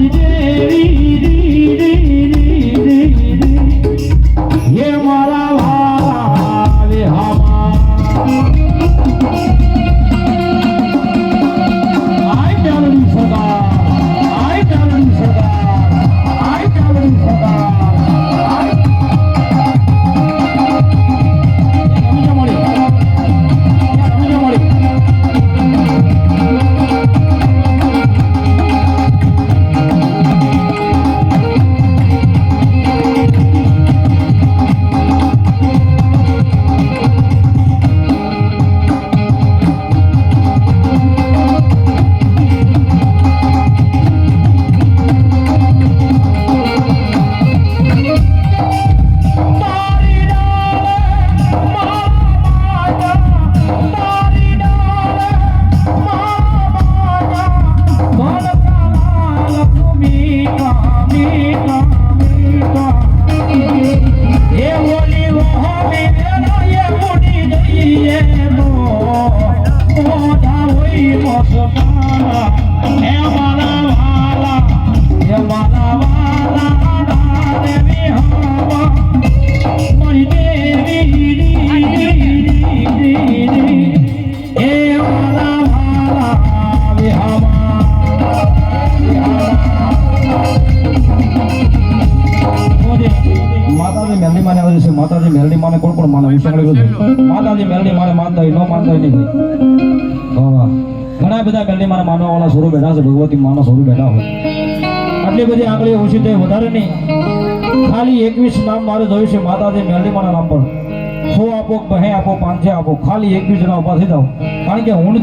Yeah. કોણ કોણ માને હું છે માતાજી મેલડી માને માનતા હોય ન માનતા હોય નહીં વાહ વાહ. ઘણા બધા મેલડી માને માનવા વાળા સ્વરૂપ બેઠા છે ભગવતી માના સ્વરૂપ બેઠા હોય. આટલી બધી આંગળીઓ ઓછી થઈ વધારે નહીં. ખાલી એકવીસ નામ મારે જોયું છે માતાજી મેલડી માના નામ પર. સો આપો બહે આપો પાંચે આપો. ખાલી એકવીસ ના ઊભા થઈ જાઓ. કારણ કે હું